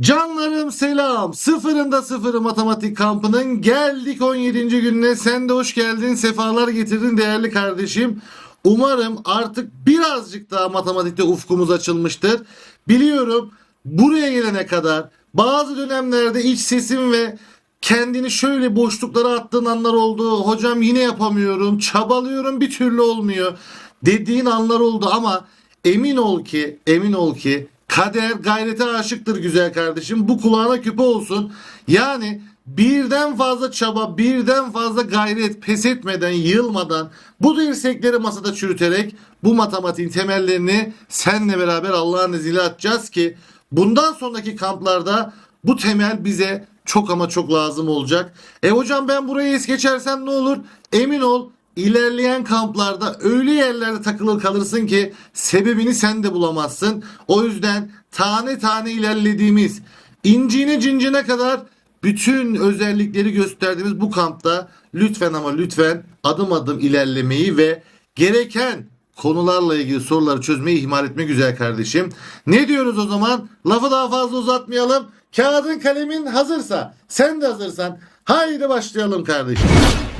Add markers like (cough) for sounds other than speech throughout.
Canlarım selam. Sıfırında sıfırı matematik kampının geldik 17. gününe. Sen de hoş geldin. Sefalar getirdin değerli kardeşim. Umarım artık birazcık daha matematikte ufkumuz açılmıştır. Biliyorum buraya gelene kadar bazı dönemlerde iç sesim ve kendini şöyle boşluklara attığın anlar oldu. Hocam yine yapamıyorum. Çabalıyorum bir türlü olmuyor. Dediğin anlar oldu ama emin ol ki emin ol ki kader gayrete aşıktır güzel kardeşim. Bu kulağına küpe olsun. Yani birden fazla çaba, birden fazla gayret pes etmeden, yılmadan bu dirsekleri masada çürüterek bu matematiğin temellerini senle beraber Allah'ın izniyle atacağız ki bundan sonraki kamplarda bu temel bize çok ama çok lazım olacak. E hocam ben burayı es geçersem ne olur? Emin ol ilerleyen kamplarda öyle yerlerde takılır kalırsın ki sebebini sen de bulamazsın. O yüzden tane tane ilerlediğimiz incine cincine kadar bütün özellikleri gösterdiğimiz bu kampta lütfen ama lütfen adım adım ilerlemeyi ve gereken konularla ilgili soruları çözmeyi ihmal etme güzel kardeşim. Ne diyoruz o zaman? Lafı daha fazla uzatmayalım. Kağıdın kalemin hazırsa, sen de hazırsan haydi başlayalım kardeşim.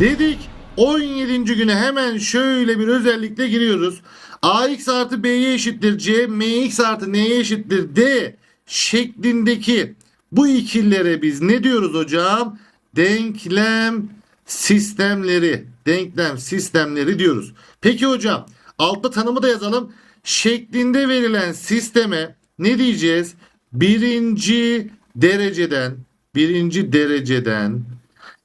Dedik 17. güne hemen şöyle bir özellikle giriyoruz. ax artı b'ye eşittir c, mx artı n'ye eşittir d şeklindeki bu ikililere biz ne diyoruz hocam? Denklem sistemleri. Denklem sistemleri diyoruz. Peki hocam altta tanımı da yazalım. Şeklinde verilen sisteme ne diyeceğiz? Birinci dereceden birinci dereceden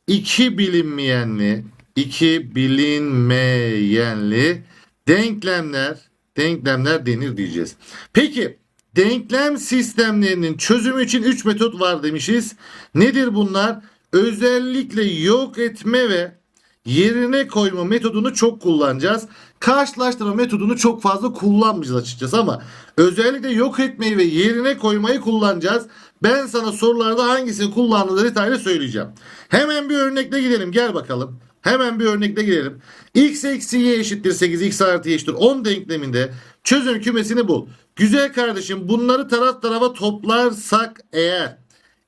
iki bilinmeyenli iki bilinmeyenli denklemler denklemler denir diyeceğiz. Peki denklem sistemlerinin çözümü için 3 metot var demişiz. Nedir bunlar? Özellikle yok etme ve yerine koyma metodunu çok kullanacağız. Karşılaştırma metodunu çok fazla kullanmayacağız açıkçası ama özellikle yok etmeyi ve yerine koymayı kullanacağız. Ben sana sorularda hangisini kullandığını detaylı söyleyeceğim. Hemen bir örnekle gidelim. Gel bakalım. Hemen bir örnekle gidelim. x eksi y eşittir 8, x artı y eşittir 10 denkleminde çözüm kümesini bul. Güzel kardeşim bunları taraf tarafa toplarsak eğer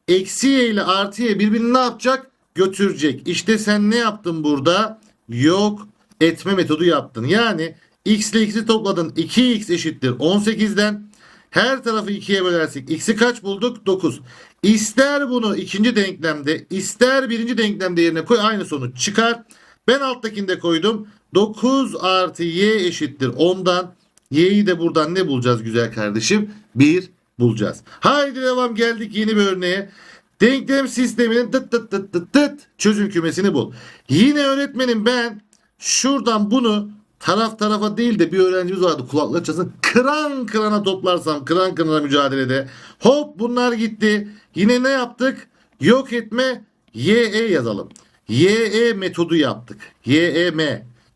eksi y ile artı y birbirini ne yapacak? Götürecek. İşte sen ne yaptın burada? Yok etme metodu yaptın. Yani x ile x'i topladın. 2x eşittir 18'den. Her tarafı 2'ye bölersek x'i kaç bulduk? 9. İster bunu ikinci denklemde ister birinci denklemde yerine koy aynı sonuç çıkar. Ben alttakinde koydum. 9 artı y eşittir 10'dan. Y'yi de buradan ne bulacağız güzel kardeşim? 1 bulacağız. Haydi devam geldik yeni bir örneğe. Denklem sisteminin tıt tıt tıt tıt tıt çözüm kümesini bul. Yine öğretmenim ben şuradan bunu taraf tarafa değil de bir öğrencimiz vardı kulakları çasın. Kıran kırana toplarsam kıran kırana mücadelede. Hop bunlar gitti. Yine ne yaptık? Yok etme YE yazalım. YE metodu yaptık. YEM.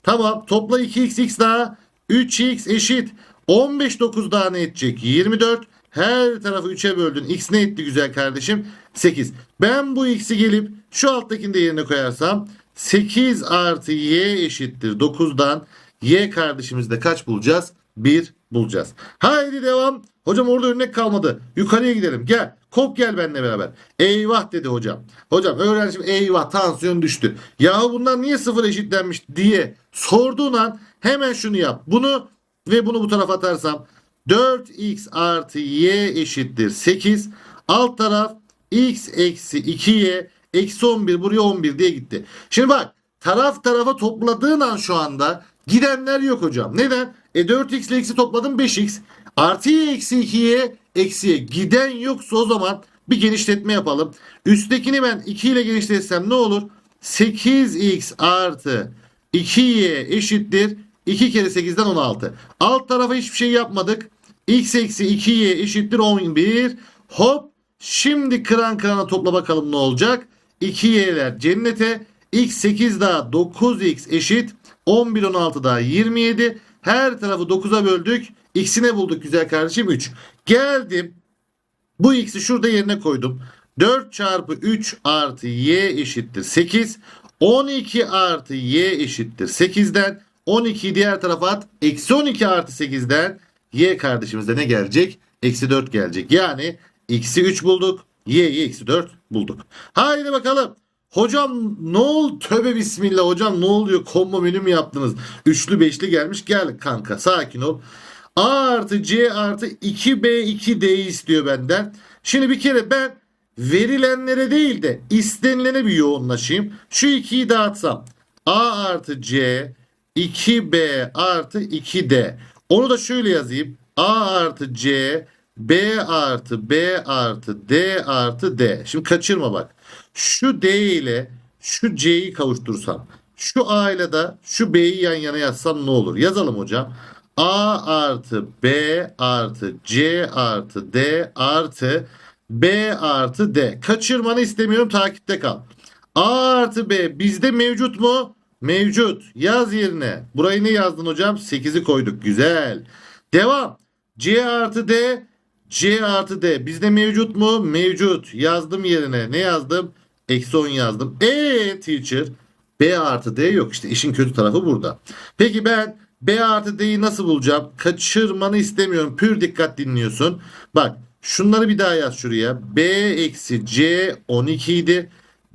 Tamam topla 2xx daha 3x eşit. 15 9 daha ne edecek? 24. Her tarafı 3'e böldün. X ne etti güzel kardeşim? 8. Ben bu x'i gelip şu alttakini de yerine koyarsam 8 artı y eşittir 9'dan y kardeşimizde kaç bulacağız? 1 bulacağız. Haydi devam. Hocam orada örnek kalmadı. Yukarıya gidelim. Gel. Kop gel benimle beraber. Eyvah dedi hocam. Hocam öğrencim eyvah tansiyon düştü. Yahu bunlar niye sıfır eşitlenmiş diye sorduğun an hemen şunu yap. Bunu ve bunu bu tarafa atarsam 4x artı y eşittir 8. Alt taraf x eksi 2y eksi 11 buraya 11 diye gitti. Şimdi bak taraf tarafa topladığın an şu anda gidenler yok hocam. Neden? E 4x ile x'i topladım 5x. Artı y eksi 2y eksiye giden yoksa o zaman bir genişletme yapalım. Üsttekini ben 2 ile genişletsem ne olur? 8x artı 2y eşittir 2 kere 8'den 16. Alt tarafa hiçbir şey yapmadık. x eksi 2y eşittir 11. Hop şimdi kıran kırana topla bakalım ne olacak. 2y'ler cennete. x 8 daha 9x eşit 11 16 daha 27. Her tarafı 9'a böldük. X'i ne bulduk güzel kardeşim? 3. Geldim. Bu x'i şurada yerine koydum. 4 çarpı 3 artı y eşittir 8. 12 artı y eşittir 8'den 12'yi diğer tarafa at. Eksi 12 artı 8'den y kardeşimizde ne gelecek? Eksi 4 gelecek. Yani X'i 3 bulduk. Y'yi eksi 4 bulduk. Haydi bakalım. Hocam ne oldu? Tövbe bismillah hocam ne oluyor? Combo menü mü yaptınız? Üçlü beşli gelmiş. Gel kanka sakin ol. A artı C artı 2B2D istiyor benden. Şimdi bir kere ben verilenlere değil de istenilene bir yoğunlaşayım. Şu 2'yi dağıtsam. A artı C 2B artı 2D. Onu da şöyle yazayım. A artı C B artı B artı D artı D. Şimdi kaçırma bak. Şu D ile şu C'yi kavuştursam. Şu A ile de şu B'yi yan yana yazsam ne olur? Yazalım hocam. A artı B artı C artı D artı B artı D. Kaçırmanı istemiyorum takipte kal. A artı B bizde mevcut mu? Mevcut. Yaz yerine. Burayı ne yazdın hocam? 8'i koyduk. Güzel. Devam. C artı D. C artı D. Bizde mevcut mu? Mevcut. Yazdım yerine. Ne yazdım? Eksi 10 yazdım. E teacher. B artı D yok işte. işin kötü tarafı burada. Peki ben B artı D'yi nasıl bulacağım? Kaçırmanı istemiyorum. Pür dikkat dinliyorsun. Bak şunları bir daha yaz şuraya. B eksi C 12 idi.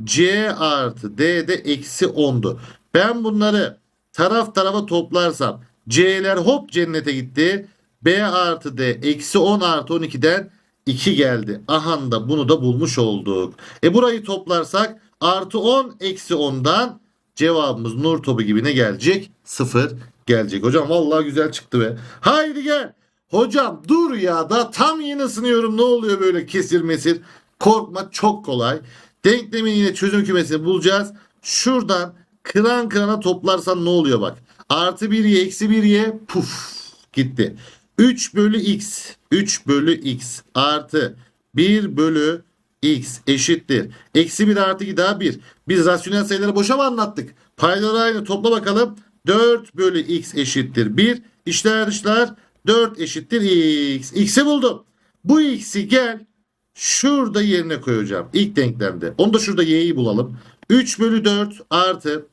C artı D de eksi 10'du. Ben bunları taraf tarafa toplarsam C'ler hop cennete gitti. B artı D eksi 10 artı 12'den 2 geldi. Aha da bunu da bulmuş olduk. E burayı toplarsak artı 10 eksi 10'dan cevabımız nur topu gibi ne gelecek? 0 gelecek. Hocam vallahi güzel çıktı be. Haydi gel. Hocam dur ya da tam yeni ısınıyorum. Ne oluyor böyle kesir mesir? Korkma çok kolay. Denklemin yine çözüm kümesini bulacağız. Şuradan kıran kırana toplarsan ne oluyor bak. Artı 1y eksi 1y puf gitti. 3 bölü x 3 bölü x artı 1 bölü x eşittir. Eksi 1 artı 2 daha 1. Biz rasyonel sayıları boşa mı anlattık? Payları aynı topla bakalım. 4 bölü x eşittir 1. İşler dışlar 4 eşittir x. X'i buldum. Bu x'i gel şurada yerine koyacağım. İlk denklemde. Onu da şurada y'yi bulalım. 3 bölü 4 artı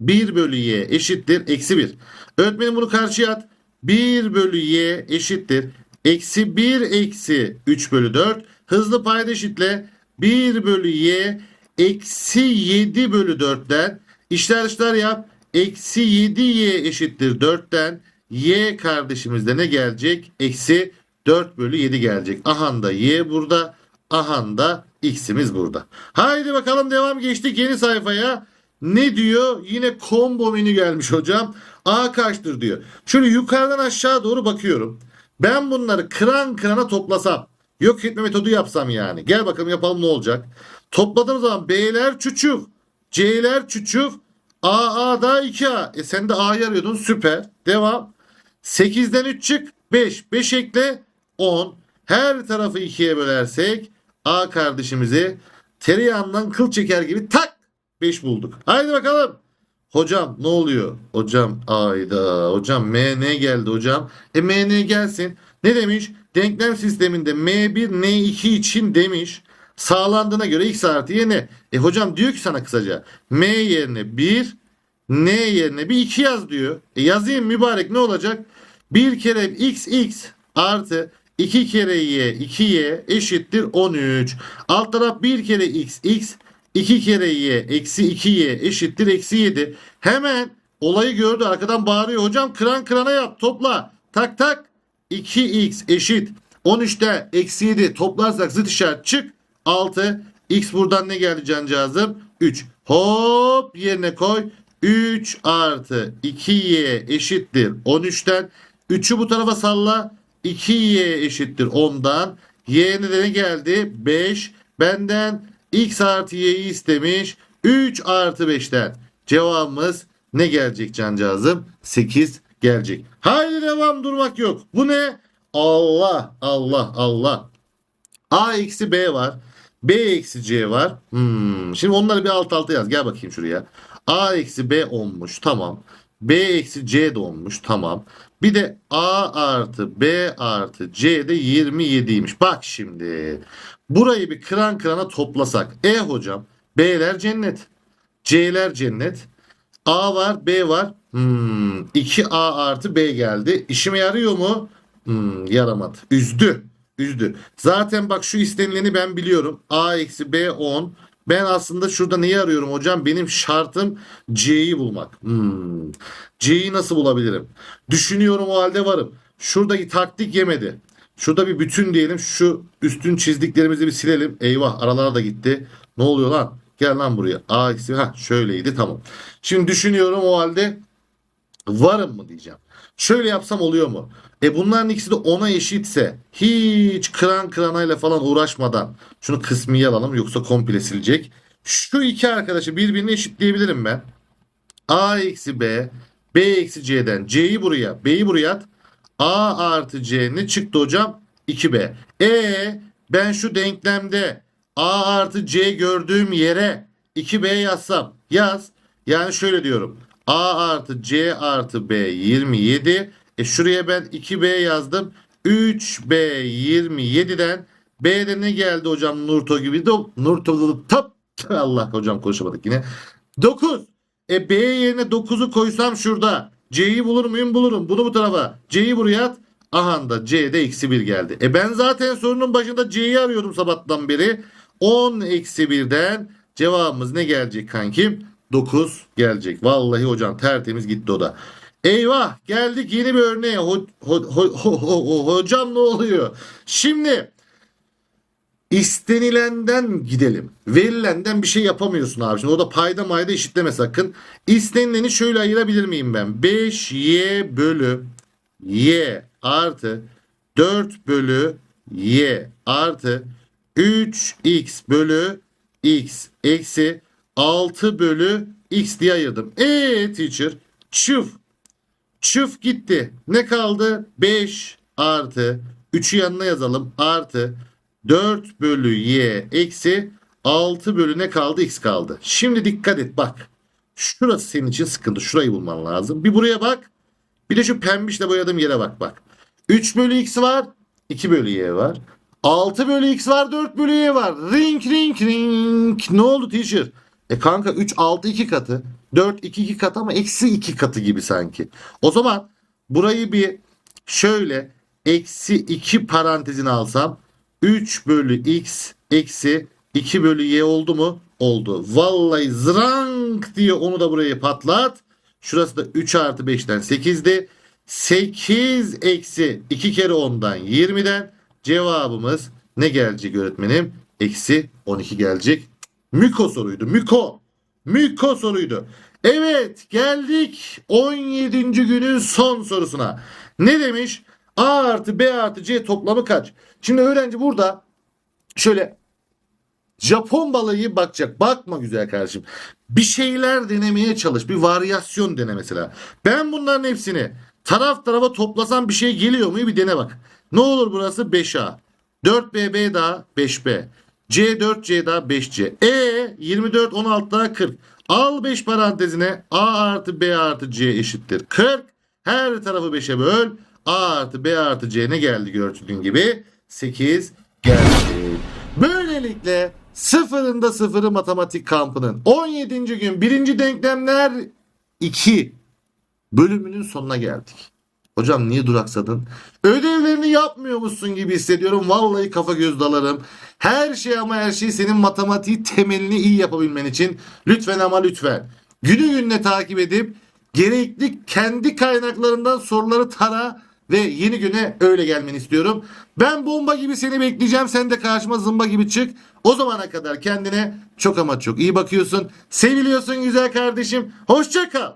1 bölü y eşittir eksi 1. Öğretmenim bunu karşıya at. 1 bölü y eşittir. Eksi 1 eksi 3 bölü 4. Hızlı payda eşitle. 1 bölü y eksi 7 bölü 4'ten. İşler dışlar yap. Eksi 7y eşittir 4'ten. Y kardeşimizde ne gelecek? Eksi 4 bölü 7 gelecek. Ahan da y burada. Ahan da x'imiz burada. Haydi bakalım devam geçtik yeni sayfaya. Ne diyor? Yine combo menü gelmiş hocam. A kaçtır diyor. Şöyle yukarıdan aşağı doğru bakıyorum. Ben bunları kıran kırana toplasam. Yok etme metodu yapsam yani. Gel bakalım yapalım ne olacak. Topladığım zaman B'ler küçük. C'ler küçük. A A da 2A. E sen de A'yı arıyordun. Süper. Devam. 8'den 3 çık. 5. 5 ekle. 10. Her tarafı 2'ye bölersek A kardeşimizi tereyağından kıl çeker gibi tak 5 bulduk. Haydi bakalım. Hocam ne oluyor? Hocam ayda. Hocam MN geldi hocam. E MN gelsin. Ne demiş? Denklem sisteminde M1 N2 için demiş. Sağlandığına göre x artı y ne? E hocam diyor ki sana kısaca. M yerine 1 N yerine bir 2 yaz diyor. E yazayım mübarek ne olacak? Bir kere x x artı 2 kere y 2y eşittir 13. Alt taraf bir kere x x 2 kere y eksi 2y eşittir eksi 7. Hemen olayı gördü arkadan bağırıyor. Hocam kıran kırana yap topla. Tak tak 2x eşit 13'te eksi 7 toplarsak zıt işaret çık 6. X buradan ne geldi cancağızım? 3. Hop yerine koy. 3 artı 2y eşittir 13'ten. 3'ü bu tarafa salla. 2y eşittir 10'dan. Y'ne de ne geldi? 5. Benden x artı y'yi istemiş. 3 artı 5'ten. Cevabımız ne gelecek cancağızım? 8 gelecek. Haydi devam durmak yok. Bu ne? Allah Allah Allah. A eksi B var. B eksi C var. Hmm. Şimdi onları bir alt alta yaz. Gel bakayım şuraya. A eksi B olmuş. Tamam. B eksi C de olmuş. Tamam. Bir de A artı B artı C de 27'ymiş. Bak şimdi. Burayı bir kıran kırana toplasak. E hocam. B'ler cennet. C'ler cennet. A var B var. Hmm, 2A artı B geldi. İşime yarıyor mu? Hmm, yaramadı. Üzdü. üzdü. Zaten bak şu istenileni ben biliyorum. A eksi B 10. Ben aslında şurada neyi arıyorum hocam? Benim şartım C'yi bulmak. Hmm. C'yi nasıl bulabilirim? Düşünüyorum o halde varım. Şuradaki taktik yemedi. Şurada bir bütün diyelim. Şu üstün çizdiklerimizi bir silelim. Eyvah aralara da gitti. Ne oluyor lan? Gel lan buraya. A. Ha şöyleydi tamam. Şimdi düşünüyorum o halde varım mı diyeceğim. Şöyle yapsam oluyor mu? E bunların ikisi de 10'a eşitse hiç kıran kıranayla falan uğraşmadan şunu kısmiye alalım yoksa komple silecek. Şu iki arkadaşı birbirine eşitleyebilirim ben. A eksi B, B eksi C'den C'yi buraya, B'yi buraya at. A artı C ne çıktı hocam? 2B. E ben şu denklemde A artı C gördüğüm yere 2B yazsam yaz. Yani şöyle diyorum. A artı C artı B 27. E şuraya ben 2B yazdım. 3B 27'den B'de ne geldi hocam Nurto gibi? Do Nurto top. (laughs) Allah hocam konuşamadık yine. 9. E B yerine 9'u koysam şurada. C'yi bulur muyum? Bulurum. Bunu bu tarafa. C'yi buraya at. Aha da C'de eksi 1 geldi. E ben zaten sorunun başında C'yi arıyordum sabahtan beri. 10 eksi 1'den cevabımız ne gelecek kankim? 9 gelecek. Vallahi hocam tertemiz gitti o da. Eyvah geldik yeni bir örneğe. Ho- ho- ho- ho- ho- hocam ne oluyor? Şimdi İstenilenden gidelim. Verilenden bir şey yapamıyorsun abi. Şimdi o da payda mayda eşitleme sakın. İstenileni şöyle ayırabilir miyim ben? 5y bölü y artı 4 bölü y artı 3x bölü x eksi 6 bölü x diye ayırdım. Eee teacher çuf Çıf gitti. Ne kaldı? 5 artı 3'ü yanına yazalım. Artı 4 bölü y eksi 6 bölü ne kaldı? X kaldı. Şimdi dikkat et bak. Şurası senin için sıkıntı. Şurayı bulman lazım. Bir buraya bak. Bir de şu pembişle boyadığım yere bak bak. 3 bölü x var. 2 bölü y var. 6 bölü x var. 4 bölü y var. Ring ring ring. Ne oldu teacher? E kanka 3 6 2 katı. 4 2 2 katı ama eksi 2 katı gibi sanki. O zaman burayı bir şöyle eksi 2 parantezine alsam 3 bölü x eksi 2 bölü y oldu mu? Oldu. Vallahi zrank diye onu da buraya patlat. Şurası da 3 artı 5'ten 8'di. 8 eksi 2 kere 10'dan 20'den cevabımız ne gelecek öğretmenim? Eksi 12 gelecek. Müko soruydu. Müko. Müko soruydu. Evet geldik 17. günün son sorusuna. Ne demiş? A artı B artı C toplamı kaç? Şimdi öğrenci burada şöyle Japon balığı bakacak. Bakma güzel kardeşim. Bir şeyler denemeye çalış. Bir varyasyon dene mesela. Ben bunların hepsini taraf tarafa toplasam bir şey geliyor mu? Bir dene bak. Ne olur burası 5A. 4B B daha 5B. C 4C daha 5C. E 24 16 daha 40. Al 5 parantezine A artı B artı C eşittir 40. Her tarafı 5'e böl. A artı B artı C ne geldi gördüğün gibi? 8 geldi. Böylelikle sıfırında sıfırı matematik kampının 17. gün birinci denklemler 2 bölümünün sonuna geldik. Hocam niye duraksadın? Ödevlerini yapmıyor musun gibi hissediyorum. Vallahi kafa göz dalarım. Her şey ama her şey senin matematiği temelini iyi yapabilmen için. Lütfen ama lütfen. Günü gününe takip edip gerekli kendi kaynaklarından soruları tara ve yeni güne öyle gelmeni istiyorum. Ben bomba gibi seni bekleyeceğim. Sen de karşıma zımba gibi çık. O zamana kadar kendine çok ama çok iyi bakıyorsun. Seviliyorsun güzel kardeşim. Hoşça kal.